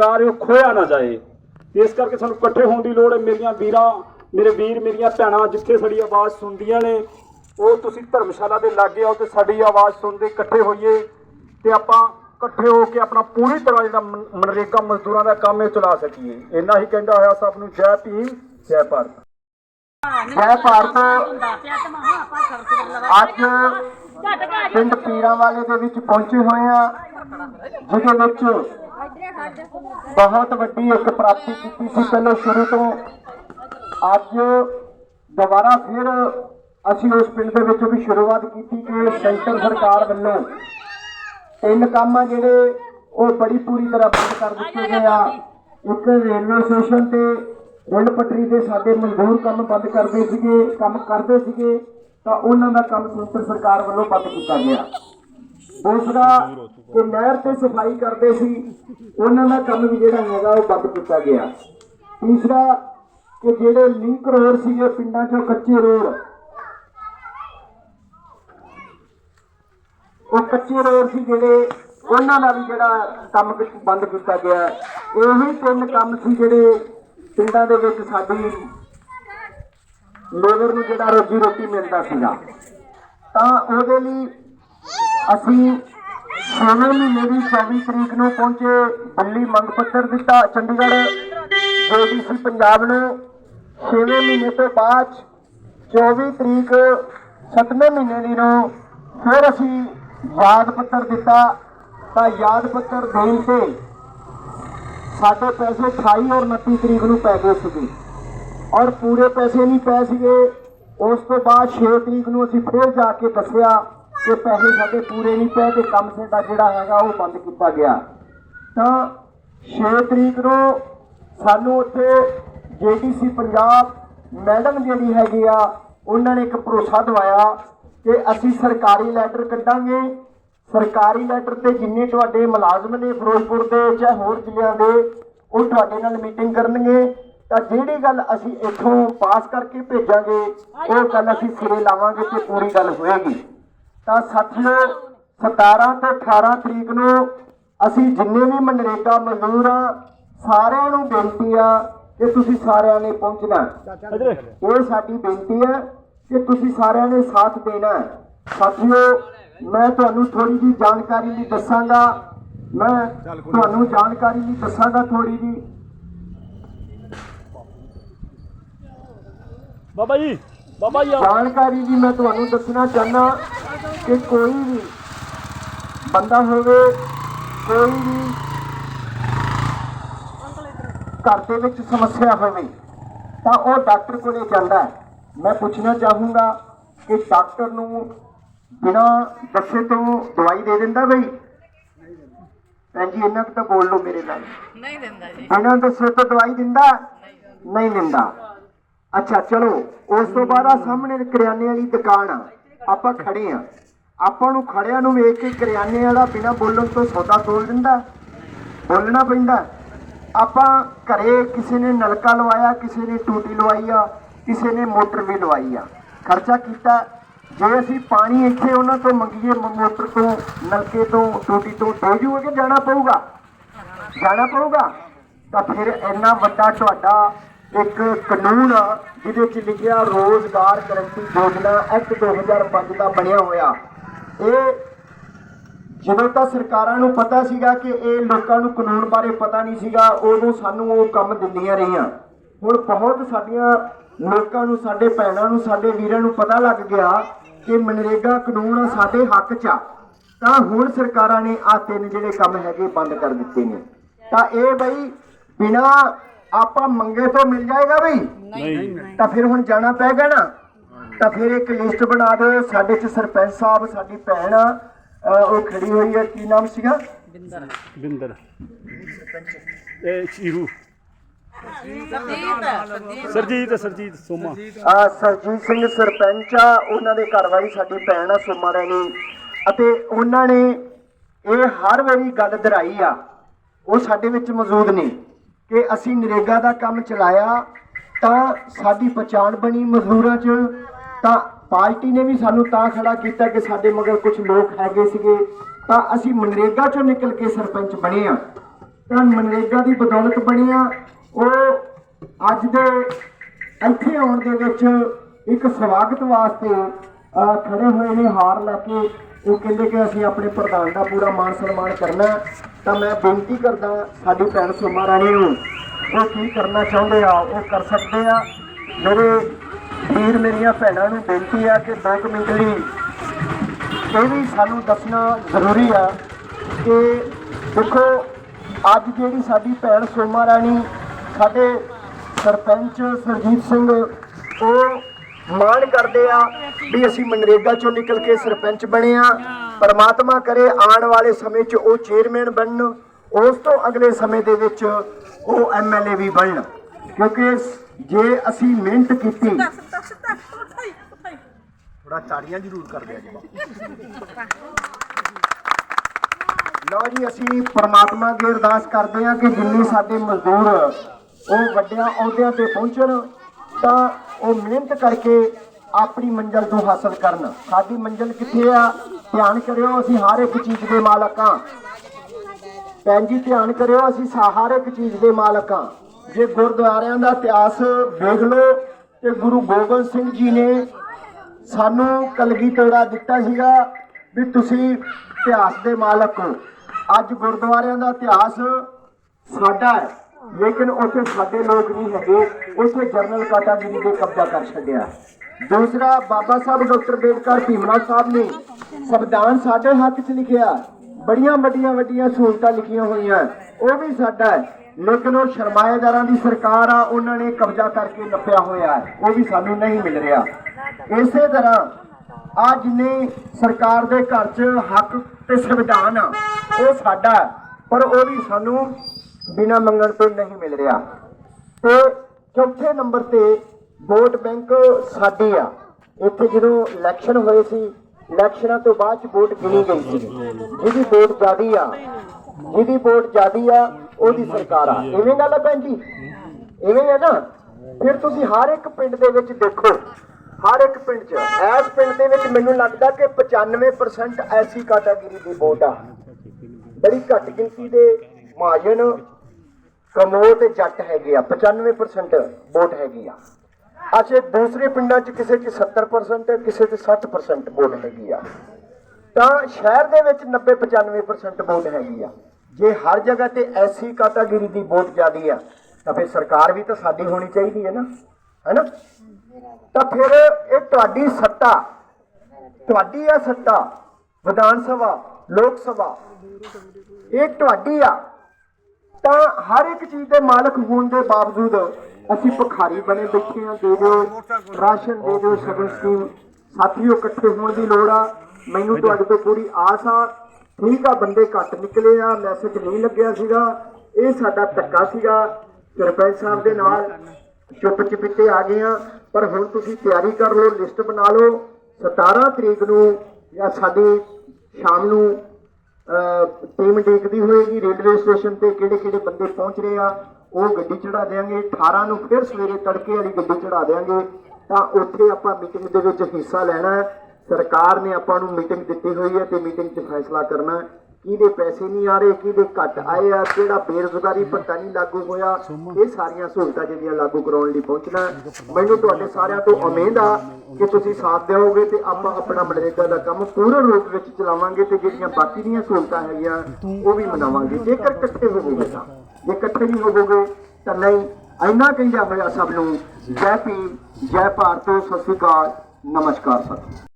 ਹੈ ਉਹ ਖੋਇਆ ਨਾ ਜਾਏ ਇਸ ਕਰਕੇ ਸਾਨੂੰ ਇਕੱਠੇ ਹੋਣ ਦੀ ਲੋੜ ਹੈ ਮੇਰੀਆਂ ਵੀਰਾਂ ਮੇਰੇ ਵੀਰ ਮੇਰੀਆਂ ਭੈਣਾਂ ਜਿੱਥੇ ਸਾਡੀ ਆਵਾਜ਼ ਸੁਣਦੀਆਂ ਨੇ ਉਹ ਤੁਸੀਂ ਧਰਮਸ਼ਾਲਾ ਦੇ ਲਾਗੇ ਆਓ ਤੇ ਸਾਡੀ ਆਵਾਜ਼ ਸੁਣਦੇ ਇਕੱਠੇ ਹੋਈਏ ਤੇ ਆਪਾਂ ਇਕੱਠੇ ਹੋ ਕੇ ਆਪਣਾ ਪੂਰੀ ਤਰ੍ਹਾਂ ਜਿਹੜਾ ਮਨ- ਮਨਰੇਗਾ ਮਜ਼ਦੂਰਾਂ ਦਾ ਕੰਮ ਇਹ ਚਲਾ ਸਕੀਏ ਇੰਨਾ ਹੀ ਕਹਿੰਦਾ ਹੋਇਆ ਸਭ ਨੂੰ ਜੈ ਭੀਮ ਜੈ ਭਾਰਤ ਜੈ ਭਾਰਤ ਅੱਜ ਪਿੰਡ ਪੀਰਾਂ ਵਾਲੇ ਦੇ ਵਿੱਚ ਪਹੁੰਚੇ ਹੋਏ ਆ ਜਿਹਦੇ ਵਿੱਚ ਬਹੁਤ ਵੱਡੀ ਇੱਕ ਪ੍ਰਾਪਤੀ ਕੀਤੀ ਸੀ। ਪਹਿਲਾਂ ਸ਼ੁਰੂ ਤੋਂ ਅੱਜ ਦੁਬਾਰਾ ਫਿਰ ਅਸੀਂ ਉਸ ਪਿੰਡ ਦੇ ਵਿੱਚ ਵੀ ਸ਼ੁਰੂਆਤ ਕੀਤੀ ਕਿ ਸੈਂਟਰ ਸਰਕਾਰ ਵੱਲੋਂ ਤਿੰਨ ਕੰਮ ਆ ਜਿਹੜੇ ਉਹ ਬੜੀ ਪੂਰੀ ਤਰ੍ਹਾਂ ਬੰਦ ਕਰ ਦਿੱਤੇ ਗਏ ਆ। ਇੱਕ ਰੇਲਵੇ ਸਟੇਸ਼ਨ ਤੇ ਰੇਲ ਪਟਰੀ ਦੇ ਸਾਡੇ ਮਜ਼ਦੂਰ ਕੰਮ ਬੰਦ ਕਰਦੇ ਸੀਗੇ, ਕੰਮ ਕਰਦੇ ਸੀਗੇ। ਤਾਂ ਉਹਨਾਂ ਦਾ ਕੰਮ ਕੇਂਦਰ ਸਰਕਾਰ ਵੱਲੋਂ ਬੰਦ ਕੀਤਾ ਗਿਆ। ਦੂਸਰਾ ਕਿ ਨਹਿਰ ਤੇ ਸਫ਼ਾਈ ਕਰਦੇ ਸੀ, ਉਹਨਾਂ ਦਾ ਕੰਮ ਵੀ ਜਿਹੜਾ ਹੈਗਾ ਉਹ ਬੰਦ ਕੀਤਾ ਗਿਆ। ਤੀਸਰਾ, ਕਿ ਜਿਹੜੇ ਲਿੰਕ ਰੋਡ ਸੀਗੇ ਪਿੰਡਾਂ 'ਚੋਂ ਕੱਚੇ ਰੋਡ ਉਹ ਕੱਚੇ ਰੋਡ ਸੀ ਜਿਹੜੇ ਉਹਨਾਂ ਦਾ ਵੀ ਜਿਹੜਾ ਕੰਮ ਬੰਦ ਕੀਤਾ ਗਿਆ। ਇਹੀ ਤਿੰਨ ਕੰਮ ਸੀ ਜਿਹੜੇ ਪਿੰਡਾਂ ਦੇ ਵਿੱਚ ਸਾਡੀ ਲੇਬਰ ਨੂੰ ਜਿਹੜਾ ਰੋਜੀ ਰੋਟੀ ਮਿਲਦਾ ਸੀਗਾ, ਤਾਂ ਉਹਦੇ ਲਈ ਅਸੀਂ ਛੇਵੇਂ ਮਹੀਨੇ ਦੀ 24 ਤਰੀਕ ਨੂੰ ਪਹੁੰਚੇ, ਦਿੱਲੀ ਮੰਗ ਪੱਤਰ ਦਿੱਤਾ, ਚੰਡੀਗੜ੍ਹ ਜੀਡੀਸੀ ਪੰਜਾਬ ਨੂੰ। ਛੇਵੇਂ ਮਹੀਨੇ ਤੋਂ ਬਾਅਦ 24 ਤਰੀਕ ਸੱਤਵੇਂ ਮਹੀਨੇ ਦੀ ਨੂੰ ਫਿਰ ਅਸੀਂ ਯਾਦ ਪੱਤਰ ਦਿੱਤਾ। ਤਾਂ ਯਾਦ ਪੱਤਰ ਦੇਣ ਤੇ ਸਾਡੇ ਪੈਸੇ 28 ਔਰ 29 ਤਰੀਕ ਨੂੰ ਪੈ ਗਏ ਸੀਗੇ। ਔਰ ਪੂਰੇ ਪੈਸੇ ਨਹੀਂ ਪਏ ਸੀਗੇ। ਉਸ ਤੋਂ ਬਾਅਦ 6 ਤਰੀਕ ਨੂੰ ਅਸੀਂ ਫਿਰ ਜਾ ਕੇ ਦੱਸਿਆ ਕਿ ਪੈਸੇ ਸਾਡੇ ਪੂਰੇ ਨਹੀਂ ਪਏ ਤੇ ਕੰਮ ਸਾਡਾ ਜਿਹੜਾ ਹੈਗਾ ਉਹ ਬੰਦ ਕੀਤਾ ਗਿਆ। ਤਾਂ 6 ਤਰੀਕ ਨੂੰ ਸਾਨੂੰ ਉੱਥੇ ਜੀਡੀਸੀ ਪੰਜਾਬ ਮੈਡਮ ਜਿਹੜੀ ਹੈਗੀ ਆ, ਉਹਨਾਂ ਨੇ ਇੱਕ ਭਰੋਸਾ ਦਵਾਇਆ ਕਿ ਅਸੀਂ ਸਰਕਾਰੀ ਲੈਟਰ ਕੱਢਾਂਗੇ। ਸਰਕਾਰੀ ਲੈਟਰ ਤੇ ਜਿੰਨੇ ਤੁਹਾਡੇ ਮੁਲਾਜ਼ਮ ਨੇ ਫਿਰੋਜ਼ਪੁਰ ਦੇ ਜਾਂ ਹੋਰ ਜ਼ਿਲ੍ਹਿਆਂ ਦੇ, ਉਹ ਤੁਹਾਡੇ ਨਾਲ ਮੀਟਿੰਗ ਕਰਨਗੇ। ਤਾਂ ਜਿਹੜੀ ਗੱਲ ਅਸੀਂ ਇੱਥੋਂ ਪਾਸ ਕਰਕੇ ਭੇਜਾਂਗੇ ਉਹ ਗੱਲ ਅਸੀਂ ਸਿਰੇ ਲਾਵਾਂਗੇ ਤੇ ਪੂਰੀ ਗੱਲ ਹੋਏਗੀ। ਤਾਂ ਸਾਥੀਓ 17 ਤੇ 18 ਤਰੀਕ ਨੂੰ ਅਸੀਂ ਜਿੰਨੇ ਵੀ ਮਨਰੇਗਾ ਮਜ਼ਦੂਰ ਆ ਸਾਰਿਆਂ ਨੂੰ ਬੇਨਤੀ ਆ ਕਿ ਤੁਸੀਂ ਸਾਰਿਆਂ ਨੇ ਪਹੁੰਚਣਾ। ਇਹ ਸਾਡੀ ਬੇਨਤੀ ਹੈ ਕਿ ਤੁਸੀਂ ਸਾਰਿਆਂ ਨੇ ਸਾਥ ਦੇਣਾ ਸਾਥੀਓ ਮੈਂ ਤੁਹਾਨੂੰ ਥੋੜੀ ਜੀ ਜਾਣਕਾਰੀ ਲਈ ਦੱਸਾਂਗਾ। ਮੈਂ ਤੁਹਾਨੂੰ ਜਾਣਕਾਰੀ ਲਈ ਦੱਸਾਂਗਾ ਥੋੜੀ ਜੀ ਬਾਬਾ ਜੀ ਬਾਬਾ ਜੀ ਆਓ। ਜਾਣਕਾਰੀ ਵੀ ਮੈਂ ਤੁਹਾਨੂੰ ਦੱਸਣਾ ਚਾਹਨਾ ਕਿ ਕੋਈ ਵੀ ਬੰਦਾ ਹੋਵੇ ਕੋਈ ਵੀ ਘਰ ਦੇ ਵਿੱਚ ਸਮੱਸਿਆ ਹੋਵੇ ਤਾਂ ਉਹ ਡਾਕਟਰ ਕੋਲੇ ਜਾਂਦਾ ਹੈ। ਮੈਂ ਪੁੱਛਣਾ ਚਾਹੂੰਗਾ ਕਿ ਡਾਕਟਰ ਨੂੰ ਬਿਨਾਂ ਦੱਸੇ ਤੋਂ ਦਵਾਈ ਦੇ ਦਿੰਦਾ ਬਈ? ਭੈਣ ਜੀ ਕੁ ਤਾਂ ਬੋਲ ਲਓ ਮੇਰੇ ਨਾਲ। ਨਹੀਂ ਦਿੰਦਾ ਜੀ। ਬਿਨਾਂ ਦੱਸੇ ਤੋਂ ਦਵਾਈ ਦਿੰਦਾ? ਨਹੀਂ ਦਿੰਦਾ। ਅੱਛਾ, ਚਲੋ, ਉਸ ਤੋਂ ਬਾਅਦ ਆ ਸਾਹਮਣੇ ਕਰਿਆਨੇ ਵਾਲੀ ਦੁਕਾਨ ਆ। ਆਪਾਂ ਖੜੇ ਆ। ਆਪਾਂ ਨੂੰ ਖੜਿਆਂ ਨੂੰ ਵੇਖ ਕੇ ਕਰਿਆਨੇ ਵਾਲਾ ਬਿਨਾਂ ਬੋਲਣ ਤੋਂ ਸੌਦਾ ਤੋਲ ਦਿੰਦਾ, ਬੋਲਣਾ ਪੈਂਦਾ। ਆਪਾਂ ਘਰੇ ਕਿਸੇ ਨੇ ਨਲਕਾ ਲਵਾਇਆ, ਕਿਸੇ ਨੇ ਟੂਟੀ ਲਵਾਈ ਆ, ਕਿਸੇ ਨੇ ਮੋਟਰ ਵੀ ਲਵਾਈ ਆ। ਖਰਚਾ ਕੀਤਾ। ਜੇ ਅਸੀਂ ਪਾਣੀ ਇੱਥੇ ਉਹਨਾਂ ਤੋਂ ਮੰਗੀਏ ਮੋਟਰ ਤੋਂ, ਨਲਕੇ ਤੋਂ, ਟੂਟੀ ਤੋਂ ਦੇ ਜੂਗੇ ਜਾਣਾ ਪਊਗਾ। ਜਾਣਾ ਪਊਗਾ। ਤਾਂ ਫਿਰ ਇੰਨਾ ਵੱਡਾ ਤੁਹਾਡਾ ਇੱਕ ਕਾਨੂੰਨ ਆ, ਜਿਹਦੇ ਚ ਲਿਖਿਆ ਰੋਜ਼ਗਾਰ ਗਰੰਟੀ ਯੋਜਨਾ ਐਕਟ 2005 ਦਾ ਬਣਿਆ ਹੋਇਆ। ਇਹ ਜਦੋਂ ਤਾਂ ਸਰਕਾਰਾਂ ਨੂੰ ਪਤਾ ਸੀਗਾ ਕਿ ਇਹ ਲੋਕਾਂ ਨੂੰ ਕਾਨੂੰਨ ਬਾਰੇ ਪਤਾ ਨਹੀਂ ਸੀਗਾ, ਉਦੋਂ ਸਾਨੂੰ ਉਹ ਕੰਮ ਦਿੰਦੀਆਂ ਰਹੀਆਂ। ਹੁਣ ਬਹੁਤ ਸਾਡੀਆਂ ਲੋਕਾਂ ਨੂੰ, ਸਾਡੇ ਭੈਣਾਂ ਨੂੰ, ਸਾਡੇ ਵੀਰਾਂ ਨੂੰ ਪਤਾ ਲੱਗ ਗਿਆ ਕਿ ਮਨਰੇਗਾ ਕਾਨੂੰਨ ਸਾਡੇ ਹੱਕ 'ਚ ਆ। ਤਾਂ ਹੁਣ ਸਰਕਾਰਾਂ ਨੇ ਆ ਤਿੰਨ ਜਿਹੜੇ ਕੰਮ ਹੈਗੇ ਬੰਦ ਕਰ ਦਿੱਤੇ ਨੇ। ਤਾਂ ਇਹ ਬਈ ਬਿਨਾ ਆਪਾਂ ਮੰਗੇ ਤੋਂ ਮਿਲ ਜਾਏਗਾ ਬਈ ਨਹੀਂ। ਤਾਂ ਫਿਰ ਹੁਣ ਜਾਣਾ ਪਏਗਾ ਨਾ। ਤਾਂ ਫਿਰ ਇੱਕ ਲਿਸਟ ਬਣਾ ਦਿਓ। ਸਾਡੇ ਚ ਸਰਪੰਚ ਸਾਹਿਬ ਸਾਡੀ ਭੈਣ ਆ ਅਹ ਉਹ ਖੜੀ ਹੋਈ ਹੈ। ਕੀ ਨਾਮ ਸੀਗਾ? ਬਿੰਦਰ। ਇਹ ਚੀਰੂ ਸਰਜੀਤ। ਸਰਜੀਤ ਸਰਜੀਤ ਸੋਮਾ। ਆ ਸਰਜੀਤ ਸਿੰਘ ਸਰਪੰਚ ਆ। ਉਹਨਾਂ ਦੇ ਘਰ ਵਾਲੀ ਸਾਡੀ ਭੈਣ ਆ ਸੁਮਾ ਰਾਣੀ। ਅਤੇ ਉਹਨਾਂ ਨੇ ਇਹ ਹਰ ਵਾਰੀ ਗੱਲ ਦਰਾਈ ਆ। ਉਹ ਸਾਡੇ ਵਿੱਚ ਮੌਜੂਦ ਨੇ। ਕਿ ਅਸੀਂ ਨਰੇਗਾ ਦਾ ਕੰਮ ਚਲਾਇਆ, ਤਾਂ ਸਾਡੀ ਪਛਾਣ ਬਣੀ ਮਜ਼ਦੂਰਾਂ 'ਚ। ਤਾਂ ਪਾਰਟੀ ਨੇ ਵੀ ਸਾਨੂੰ ਤਾਂ ਖੜਾ ਕੀਤਾ ਕਿ ਸਾਡੇ ਮਗਰ ਕੁਝ ਲੋਕ ਹੈਗੇ ਸੀਗੇ। ਤਾਂ ਅਸੀਂ ਮਨਰੇਗਾ 'ਚੋਂ ਨਿਕਲ ਕੇ ਸਰਪੰਚ ਬਣੇ ਆ ਤਾਂ ਮਨਰੇਗਾ ਦੀ ਬਦੌਲਤ ਬਣੀਆਂ ਉਹ ਅੱਜ ਦੇ ਇੱਥੇ ਆਉਣ ਦੇ ਵਿੱਚ ਇੱਕ ਸਵਾਗਤ ਵਾਸਤੇ ਖੜੇ ਹੋਏ ਨੇ ਹਾਰ ਲੈ ਕੇ। ਉਹ ਕਹਿੰਦੇ ਕਿ ਅਸੀਂ ਆਪਣੇ ਪ੍ਰਧਾਨ ਦਾ ਪੂਰਾ ਮਾਣ ਸਨਮਾਨ ਕਰਨਾ ਤਾਂ ਮੈਂ ਬੇਨਤੀ ਕਰਦਾ ਸਾਡੀ ਭੈਣ ਸੋਮਾ ਰਾਣੀ ਨੂੰ, ਉਹ ਕੀ ਕਰਨਾ ਚਾਹੁੰਦੇ ਆ, ਉਹ ਕਰ ਸਕਦੇ ਆ। ਮੇਰੇ ਵੀਰ ਮੇਰੀਆਂ ਭੈਣਾਂ ਨੂੰ ਬੇਨਤੀ ਆ ਕਿ 2 ਮਿੰਟ ਲਈ ਇਹ ਵੀ ਸਾਨੂੰ ਦੱਸਣਾ ਜ਼ਰੂਰੀ ਆ ਕਿ ਦੇਖੋ, ਅੱਜ ਜਿਹੜੀ ਸਾਡੀ ਭੈਣ ਸੋਮਾ ਰਾਣੀ ਸਾਡੇ ਸਰਪੰਚ ਸਰਜੀਤ ਸਿੰਘ, ਉਹ ਮਾਣ ਕਰਦੇ ਆ ਵੀ ਅਸੀਂ ਮਨਰੇਗਾ ਚੋਂ ਨਿਕਲ ਕੇ ਸਰਪੰਚ ਬਣੇ ਆ। ਪਰਮਾਤਮਾ ਕਰੇ ਆਉਣ ਵਾਲੇ ਸਮੇਂ 'ਚ ਉਹ ਚੇਅਰਮੈਨ ਬਣਨ। ਉਸ ਤੋਂ ਅਗਲੇ ਸਮੇਂ ਦੇ ਵਿੱਚ ਉਹ ਐਮਐਲਏ ਵੀ ਬਣਨ। ਕਿਉਂਕਿ ਜੇ ਅਸੀਂ ਮਿਹਨਤ ਕੀਤੀ ਥੋੜਾ ਤਾੜੀਆਂ ਜ਼ਰੂਰ ਕਰਦੇ ਆ ਜੀ ਲਓ ਜੀ, ਅਸੀਂ ਪਰਮਾਤਮਾ ਅੱਗੇ ਅਰਦਾਸ ਕਰਦੇ ਹਾਂ ਕਿ ਜਿੰਨੇ ਸਾਡੇ ਮਜ਼ਦੂਰ ਉਹ ਵੱਡਿਆਂ, ਅਹੁਦਿਆਂ ਤੇ ਪਹੁੰਚਣ, ਤਾਂ ਉਹ ਮਿਹਨਤ ਕਰਕੇ ਆਪਣੀ ਮੰਜ਼ਲ ਤੋਂ ਹਾਸਲ ਕਰਨ। ਸਾਡੀ ਮੰਜ਼ਲ ਕਿੱਥੇ ਆ? ਧਿਆਨ ਕਰਿਓ, ਅਸੀਂ ਹਰ ਇੱਕ ਚੀਜ਼ ਦੇ ਮਾਲਕ ਹਾਂ। ਭੈਣ ਜੀ, ਧਿਆਨ ਕਰਿਓ, ਅਸੀਂ ਹਰ ਇੱਕ ਚੀਜ਼ ਦੇ ਮਾਲਕ ਹਾਂ। ਜੇ ਗੁਰਦੁਆਰਿਆਂ ਦਾ ਇਤਿਹਾਸ ਵੇਖ ਲਓ, ਤੇ ਗੁਰੂ ਗੋਬਿੰਦ ਸਿੰਘ ਜੀ ਨੇ ਸਾਨੂੰ ਕਲਗੀ ਤੋੜਾ ਦਿੱਤਾ ਸੀਗਾ ਵੀ ਤੁਸੀਂ ਇਤਿਹਾਸ ਦੇ ਮਾਲਕ ਹੋ। ਅੱਜ ਗੁਰਦੁਆਰਿਆਂ ਦਾ ਇਤਿਹਾਸ ਸਾਡਾ ਹੈ। ਲੇਕਿਨ ਉੱਥੇ ਸਾਡੇ ਲੋਕ ਨਹੀਂ ਹੈਗੇ। ਉੱਥੇ ਜਰਨਲ ਕਾਟਾਗਿਰੀ ਦੇ ਕਬਜ਼ਾ ਕਰ ਛੱਡਿਆ। ਦੂਸਰਾ, ਬਾਬਾ ਸਾਹਿਬ ਡਾਕਟਰ ਬੇਦਕਰ ਭੀਮਰਾਓ ਸਾਹਿਬ ਨੇ ਸੰਵਿਧਾਨ ਸਾਡੇ ਹੱਕ 'ਚ ਲਿਖਿਆ। ਬੜੀਆਂ ਵੱਡੀਆਂ ਵੱਡੀਆਂ ਸਹੂਲਤਾਂ ਲਿਖੀਆਂ ਹੋਈਆਂ। ਉਹ ਵੀ ਸਾਡਾ ਲੇਕਿਨ ਉਹ ਸ਼ਰਮਾਏਦਾਰਾਂ ਦੀ ਸਰਕਾਰ ਆ, ਉਹਨਾਂ ਨੇ ਕਬਜ਼ਾ ਕਰਕੇ ਨੱਪਿਆ ਹੋਇਆ ਉਹ ਵੀ ਸਾਨੂੰ ਨਹੀਂ ਮਿਲ ਰਿਹਾ। ਇਸੇ ਤਰ੍ਹਾਂ ਆ ਜਿੰਨੇ ਸਰਕਾਰ ਦੇ ਘਰ 'ਚ ਹੱਕ ਤੇ ਸੰਵਿਧਾਨ ਆ, ਉਹ ਸਾਡਾ ਪਰ ਉਹ ਵੀ ਸਾਨੂੰ ਬਿਨਾਂ ਮੰਗਣ ਤੋਂ ਨਹੀਂ ਮਿਲ ਰਿਹਾ। ਤੇ ਚੌਥੇ ਨੰਬਰ ਤੇ ਵੋਟ ਬੈਂਕ ਸਾਡੀ ਆ। ਇੱਥੇ ਜਦੋਂ ਇਲੈਕਸ਼ਨ ਹੋਏ ਸੀ ਇਲੈਕਸ਼ਨਾਂ ਤੋਂ ਬਾਅਦ ਚ ਵੋਟ ਗਿਣੀ ਗਈ ਸੀ। ਜਿਹਦੀ ਵੋਟ ਜ਼ਿਆਦੀ ਆ, ਜਿਹਦੀ ਵੋਟ ਜ਼ਿਆਦੀ ਆ, ਉਹਦੀ ਸਰਕਾਰ ਆ। ਇਵੇਂ ਗੱਲ ਆ ਭੈਣ ਜੀ। ਇਵੇਂ ਹੈ ਨਾ। ਫਿਰ ਤੁਸੀਂ ਹਰ ਇੱਕ ਪਿੰਡ ਦੇ ਵਿੱਚ ਦੇਖੋ। ਹਰ ਇੱਕ ਪਿੰਡ 'ਚ। ਇਸ ਪਿੰਡ ਦੇ ਵਿੱਚ ਮੈਨੂੰ ਲੱਗਦਾ ਕਿ 95% ਐਸੀ ਕੈਟਾਗਰੀ ਦੀ ਵੋਟ ਆ। ਬੜੀ ਘੱਟ ਗਿਣਤੀ ਦੇ ਮਹਾਜਨ ਕਮੋ ਤੇ ਜੱਟ ਹੈਗੇ ਆ 95% ਵੋਟ ਹੈਗੀ ਆ। ਅੱਛਾ ਦੂਸਰੇ ਪਿੰਡਾਂ 'ਚ ਕਿਸੇ 'ਚ 70% ਹੈ ਕਿਸੇ 'ਚ 60% ਵੋਟ ਹੈਗੀ ਆ। ਤਾਂ ਸ਼ਹਿਰ ਦੇ ਵਿੱਚ 90 95% ਵੋਟ ਹੈਗੀ ਆ। ਜੇ ਹਰ ਜਗ੍ਹਾ ਤੇ ਐਸੀ ਕੈਟਾਗਰੀ ਦੀ ਵੋਟ ਜ਼ਿਆਦੀ ਆ, ਤਾਂ ਫਿਰ ਸਰਕਾਰ ਵੀ ਤਾਂ ਸਾਡੀ ਹੋਣੀ ਚਾਹੀਦੀ ਹੈ ਨਾ, ਹੈਨਾ? ਤਾਂ ਫਿਰ ਇਹ ਤੁਹਾਡੀ ਸੱਤਾ, ਤੁਹਾਡੀ ਆ ਸੱਤਾ, ਵਿਧਾਨ ਸਭਾ, ਲੋਕ ਸਭਾ, ਇਹ ਤੁਹਾਡੀ ਆ। ਹਰ ਇੱਕ ਚੀਜ਼ ਦੇ ਮਾਲਕ ਹੋਣ ਦੇ ਬਾਵਜੂਦ ਅਸੀਂ ਭਿਖਾਰੀ ਬਣੇ ਬੈਠੇ ਆ ਦੇ ਦਿਓ, ਰਾਸ਼ਨ ਦੇ ਦਿਓ ਸਗਨ ਸਕੀਮ ਸਾਥੀਓ ਇਕੱਠੇ ਹੋਣ ਦੀ ਲੋੜ ਆ। ਮੈਨੂੰ ਤੁਹਾਡੇ ਤੋਂ ਪੂਰੀ ਆਸ ਆ। ਠੀਕ ਆ, ਬੰਦੇ ਘੱਟ ਨਿਕਲੇ ਆ ਮੈਸੇਜ ਨਹੀਂ ਲੱਗਿਆ ਸੀਗਾ। ਇਹ ਸਾਡਾ ਧੱਕਾ ਸੀਗਾ। ਸਰਪੰਚ ਸਾਹਿਬ ਦੇ ਨਾਲ ਚੁੱਪ ਚਪੀਤੇ ਆ ਗਏ ਆ। ਪਰ ਹੁਣ ਤੁਸੀਂ ਤਿਆਰੀ ਕਰ ਲਓ ਲਿਸਟ ਬਣਾ ਲਓ। 17 ਤਰੀਕ ਨੂੰ ਜਾਂ ਸਾਡੇ ਸ਼ਾਮ ਨੂੰ ਟੀਮ ਦੇਖਦੀ ਹੋਏਗੀ ਰੇਲਵੇ ਸਟੇਸ਼ਨ ਤੇ ਕਿਹੜੇ ਕਿਹੜੇ ਬੰਦੇ ਪਹੁੰਚ ਰਹੇ ਆ, ਉਹ ਗੱਡੀ ਚੜਾ ਦੇਾਂਗੇ 18 ਨੂੰ ਫਿਰ ਸਵੇਰੇ ਤੜਕੇ ਵਾਲੀ ਗੱਡੀ ਚੜਾ ਦੇਾਂਗੇ ਤਾਂ ਉੱਥੇ ਆਪਾਂ ਮੀਟਿੰਗ ਦੇ ਵਿੱਚ ਹਿੱਸਾ ਲੈਣਾ ਸਰਕਾਰ ਨੇ ਆਪਾਂ ਨੂੰ ਮੀਟਿੰਗ ਦਿੱਤੀ ਹੋਈ ਹੈ ਤੇ ਮੀਟਿੰਗ 'ਚ ਫੈਸਲਾ ਕਰਨਾ ਹੈ। ਕਿਹਦੇ ਪੈਸੇ ਨਹੀਂ ਆ ਰਹੇ, ਕਿਹਦੇ ਘੱਟ ਆਏ ਆ, ਕਿਹੜਾ ਬੇਰੁਜ਼ਗਾਰੀ ਭੱਤਾ ਨਹੀਂ ਲਾਗੂ ਹੋਇਆ। ਇਹ ਸਾਰੀਆਂ ਸਹੂਲਤਾਂ ਜਿਹੜੀਆਂ ਲਾਗੂ ਕਰਾਉਣ ਲਈ ਪਹੁੰਚਣਾ ਮੈਨੂੰ ਤੁਹਾਡੇ ਸਾਰਿਆਂ ਤੋਂ ਉਮੀਦ ਆ ਕਿ ਤੁਸੀਂ ਸਾਥ ਦਿਓਗੇ ਤੇ ਆਪਾਂ ਆਪਣਾ ਮਨਰੇਗਾ ਦਾ ਕੰਮ ਪੂਰਨ ਰੂਪ ਵਿੱਚ ਚਲਾਵਾਂਗੇ ਤੇ ਜਿਹੜੀਆਂ ਬਾਕੀ ਦੀਆਂ ਸਹੂਲਤਾਂ ਹੈਗੀਆਂ, ਉਹ ਵੀ ਮਨਾਵਾਂਗੇ। ਜੇਕਰ ਇਕੱਠੇ ਹੋਵੋਗੇ ਤਾਂ। ਜੇ ਇਕੱਠੇ ਨਹੀਂ ਹੋਵੋਗੇ ਤਾਂ ਨਹੀਂ। ਇੰਨਾ ਕਹਿੰਦਾ ਹੋਇਆ ਸਭ ਨੂੰ, ਜੈ ਭੀਮ, ਜੈ ਭਾਰਤ, ਸਤਿ ਸ਼੍ਰੀ ਅਕਾਲ, ਨਮਸਕਾਰ ਸਤਿ